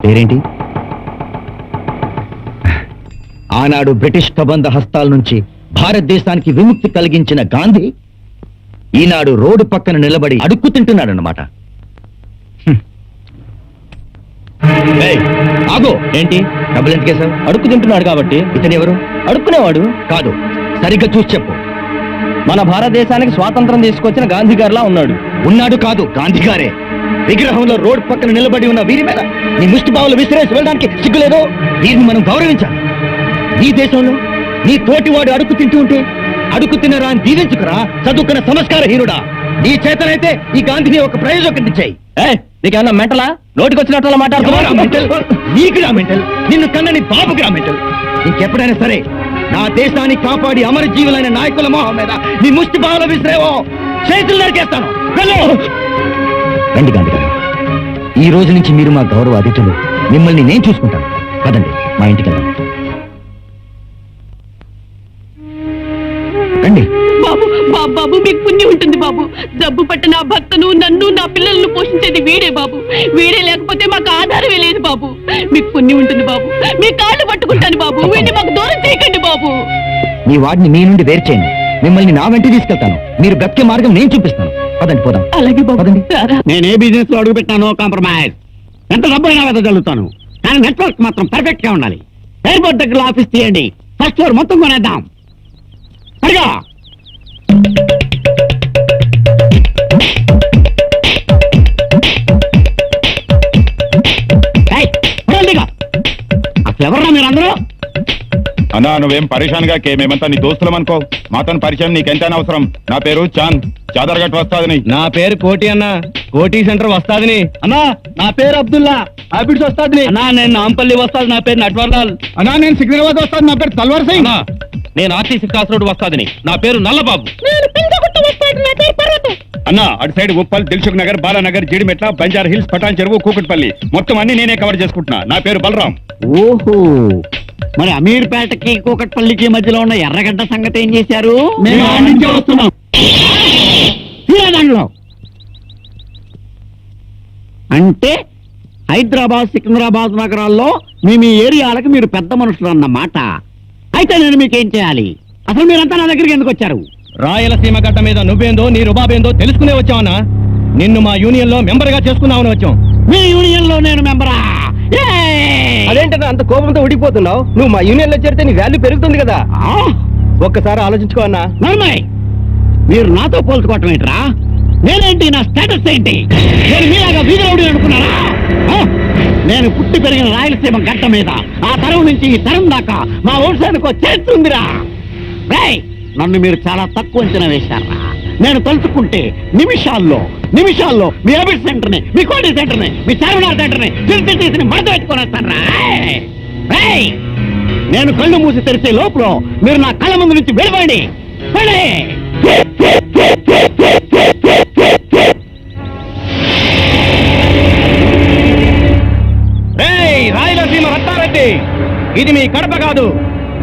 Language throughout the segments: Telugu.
పేరేంటి? ఆనాడు బ్రిటిష్ కబంధ హస్తాల నుంచి భారతదేశానికి విముక్తి కలిగించిన గాంధీ ఈనాడు రోడ్డు పక్కన నిలబడి అడుక్కు తింటున్నాడనమాట ఆగో! ఏంటి? డబ్బులు ఎందుకు వేశావు అడుక్కు తింటున్నాడు కాబట్టి ఇతను ఎవరు? అడుక్కునేవాడు కాదు. సరిగ్గా చూసి చెప్పు. మన భారతదేశానికి స్వాతంత్రం తీసుకొచ్చిన గాంధీ గారిలా ఉన్నాడు. ఉన్నాడు కాదు గాంధీ గారే విగ్రహంలో రోడ్ పక్కన నిలబడి ఉన్న వీరి మీద నీ ముష్టి బావులు విసిరేసి వెళ్ళడానికి సిగ్గులేదో? వీరిని మనం గౌరవించాలి. నీ దేశంలో నీ తోటివాడు అడుగు తింటూ ఉంటే అడుగు తినరా అని దీవించుకురా చదువుకున్న సంస్కారహీనుడా నీ చేతనైతే ఈ గాంధీని ఒక ప్రయోజకం ఇచ్చాయి నీకేమన్నా మెంటలా? నోటికి వచ్చినట్టు మాట్లాడుతున్నా నీకురా మెంటల్. నిన్ను కన్నని బాబుకురా మెంటల్. ఇంకెప్పుడైనా సరే నా దేశాన్ని కాపాడి అమర జీవులైన నాయకుల మొహం మీద నీ ముష్టి బావులు విసిరేవో చేతులు నరికేస్తాను. రండి గాంధీ గారు. ఈ రోజు నుంచి మీరు మా గౌరవ అతిథులు. మిమ్మల్ని నేను చూసుకుంటాను. పదండి మా ఇంటికి వెళ్దాం. రండి. బాబు బాబు బాబు మీకు పుణ్యం ఉంటుంది బాబు. జబ్బు పట్టిన నా భర్తను నన్ను నా పిల్లలను పోషించేది వీడే బాబు. వీడే లేకపోతే మాకు ఆధారమే లేదు బాబు. మీకు పుణ్యం ఉంటుంది బాబు. మీ కాళ్ళు పట్టుకుంటాను బాబు. వీడిని మాకు దూరం చేయకండి బాబు. మీ వాడిని మీ నుండి వేరు చేయండి. మిమ్మల్ని నా వెంట తీసుకెళ్తాను. మీరు బ్రతికే మార్గం నేను చూపిస్తాను. పదండి పోదాం. అలాగే బాబు. పదండి. రారా. నేను ఏ బిజినెస్లో అడుగు పెట్టానో కాంప్రమైజ్ ఎంత డబ్బు అయినా వెదగలుగుతాను కానీ నెట్వర్క్ మాత్రం పర్ఫెక్ట్గా ఉండాలి. ఎయిర్పోర్ట్ దగ్గర ఆఫీస్ తీయండి. ఫస్ట్ ఫ్లోర్ మొత్తం కొనేద్దాం. అడిగా అసలు ఎవరన్నా మీరు అందరూ అన్నా నువ్వేం పరేషాన్గా కే మేమంతా నీ దోస్తులం అనుకో. మాతో పరిచయం నీకెంతైనా అవసరం. నా పేరు చాంద్. చాదర్గట్ వస్తాదని. నా పేరు కోటి అన్న. కోటి సెంటర్ వస్తాదని. అన్నా నా పేరు అబ్దుల్లా. హ్యాబిట్స్ వస్తాది అన్నా నేను నాంపల్లి వస్తాది నా పేరు నట్వర్లాల్. అన్నా నేను సికింద్రాబాద్ వస్తాను నా పేరు తల్వార్ సింగ్. నేను ఆర్టీసీ క్రాస్ రోడ్ వస్తాదని. నా పేరు నల్లబాబు. అన్నా అటు side Uppal Dilsukhnagar Balanagar Jeedimetla Banjara hills Patancheru Kukatpally. మొత్తం అన్ని నేనే కవర్ చేసుకుంటున్నా. నా పేరు బలరాం. ఓహో. మరి అమీర్పేటకి కూకట్పల్లికి మధ్యలో ఉన్న ఎర్రగడ్డ సంగతి ఏం చేశారు? అంటే హైదరాబాద్ సికింద్రాబాద్ నగరాల్లో మీ మీ ఏరియాలకు మీరు పెద్ద మనుషులు అన్నమాట. అయితే నేను మీకేం చేయాలి? అసలు మీరంతా నా దగ్గరికి ఎందుకు వచ్చారు? రాయలసీమ గడ్డ మీద నువ్వేందో నీ రుబాబేందో తెలుసుకునే వచ్చావన్నా నిన్ను మా యూనియన్లో మెంబర్గా చేసుకుందామని వచ్చాం. మీ యూనియన్లో నేను మెంబరా? అదేంటన్నా అంత కోపంతో ఉడిపోతున్నావు నువ్వు మా యూనియన్లో చేరితే నీ వాల్యూ పెరుగుతుంది కదా? ఒక్కసారి ఆలోచించుకో అన్నా. నర్మయ్ మీరు నాతో పోల్చుకోవటం ఏంట్రా? నేనేంటి నా స్టేటస్ ఏంటి? నేను మీలాగా వీధరవుడి అనుకున్నారా? నేను పుట్టి పెరిగిన రాయలసీమ గడ్డ మీద ఆ తరం నుంచి ఈ తరం దాకా మా వంశానికి చేస్తుందిరా నన్ను మీరు చాలా తక్కువ అంచనా వేశారా? నేను తలుచుకుంటే నిమిషాల్లో నిమిషాల్లో మీ అబిట్ సెంటర్ని మీ కోటి సెంటర్ని మీ చార్మినార్ సెంటర్ని తీసి మడత పెట్టుకొని రేయ్! నేను కళ్ళు మూసి తెరిచే లోపల మీరు నా కళ్ళ ముందు నుంచి వెళ్ళిపోండి రాయలసీమ రత్నారెడ్డి. ఇది మీ కడప కాదు.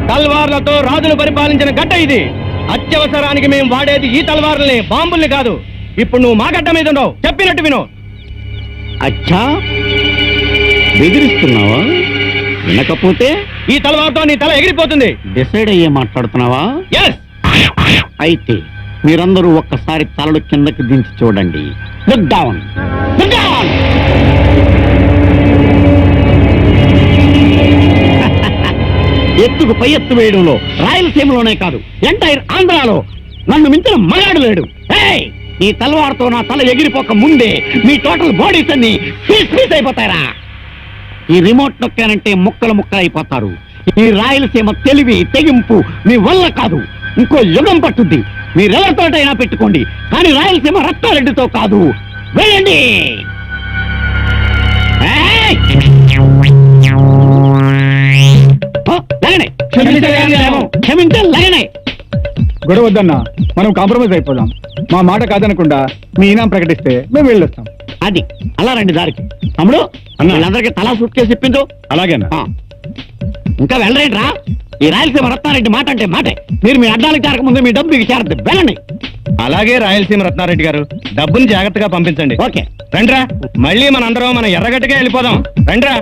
తల్వార్లతో రాజులు పరిపాలించిన గడ్డ ఇది. అత్యవసరానికి మేము వాడేది ఈ తల్వార్లని బాంబుల్ని కాదు. ఇప్పుడు నువ్వు మా గడ్డ మీద ఉండవు. చెప్పినట్టు విను. అచ్చా? బెదిరిస్తున్నావా? వినకపోతే? ఈ తలవారుతో నీ తల ఎగిరిపోతుంది. డిసైడ్ అయ్యే మాట్లాడుతున్నావా? ఎస్ అయితే మీరందరూ ఒక్కసారి తలలు కిందకి దించి చూడండి. లుక్ డౌన్ లుక్ డౌన్ ఎత్తుకు పై ఎత్తు వేయడంలో రాయలసీమలోనే కాదు ఎంటైర్ ఆంధ్రాలో. నన్ను మించిన మగాడు లేడు. ఈ తలవారుతో నా తల ఎగిరిపోక ముందే మీ టోటల్ బాడీస్ అన్ని పీస్ పీస్ అయిపోతారా ఈ రిమోట్ నొక్కానంటే ముక్కలు ముక్కలు అయిపోతారు. ఈ రాయలసీమ తెలివి తెగింపు మీ వల్ల కాదు. ఇంకో యుగం పట్టుద్ది. మీరెవరితోటైనా పెట్టుకోండి. కానీ రాయలసీమ రత్తారెడ్డితో కాదు. వెళ్ళండి. Hey! ఓ, లగనే. క్షమించలేము. క్షమించే లగనే గొడవ వద్దన్నా మనం కాంప్రమైజ్ అయిపోదాం. మా మాట కాదనకుండా మీ ఇనాం ప్రకటిస్తే మేము వెళ్ళొస్తాం. అది అలా రండి దారికి. తమ్ముడు అన్నా. వీళ్ళందరికీ తలా సూట్ కేసు ఇప్పించు అలాగేనా. ఇంకా వెళ్ళరేంట్రా? ఈ రాయలసీమ రత్నారెడ్డి మాట అంటే మాటే. మీరు మీ అడ్డాలకు చేరక ముందు మీ డబ్బు మీకు చేరద్దు వెళ్ళండి. అలాగే రాయలసీమ రత్నారెడ్డి గారు డబ్బుని జాగ్రత్తగా పంపించండి. ఓకే. రండ్రా మళ్ళీ మనందరం మన ఎర్రగట్టుగా వెళ్ళిపోదాం. రండ్రా.